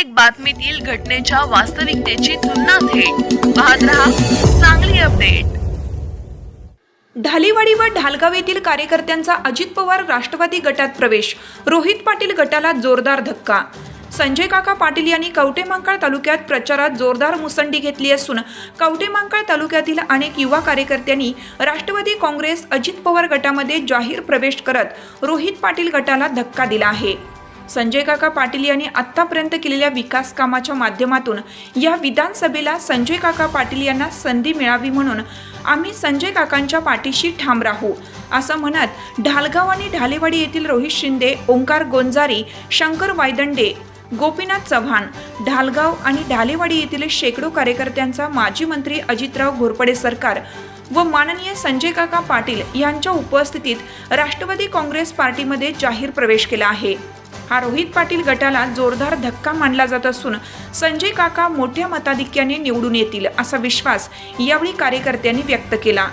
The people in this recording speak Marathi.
प्रत्येक बातमीतील घटनेच्या वास्तविकतेची तुलना थेट. पाहत रहा चांगली अपडेट. ढालीवाडी व ढालगाव येथील कार्यकर्त्यांचा अजित पवार राष्ट्रवादी गटात प्रवेश. रोहित पाटील गटाला जोरदार धक्का. संजय काका पाटील यांनी कवटेमांकाळ तालुक्यात प्रचारात जोरदार मुसंडी घेतली असून कवटेमांकाळ तालुक्यातील अनेक युवा कार्यकर्त्यांनी राष्ट्रवादी काँग्रेस अजित पवार गटामध्ये जाहीर प्रवेश करत रोहित पाटील गटाला धक्का दिला आहे. संजय काका पाटील यांनी आत्तापर्यंत केलेल्या विकास कामाच्या माध्यमातून या विधानसभेला संजय काका पाटील यांना संधी मिळावी म्हणून आम्ही संजय काकांच्या पाठीशी ठाम राहू असं म्हणत ढालगाव आणि ढालेवाडी येथील रोहित शिंदे ओंकार गोंजारी शंकर वायदंडे गोपीनाथ चव्हाण ढालगाव आणि ढालेवाडी येथील शेकडो कार्यकर्त्यांचा माजी मंत्री अजितराव घोरपडे सरकार व माननीय संजय काका पाटील यांच्या उपस्थितीत राष्ट्रवादी काँग्रेस पार्टीमध्ये जाहीर प्रवेश केला आहे. हा रोहित पाटील गटाला जोरदार धक्का मानला जात असून संजय काका मोठ्या मताधिक्याने निवडून येतील असा विश्वास यावेळी कार्यकर्त्यांनी व्यक्त केला.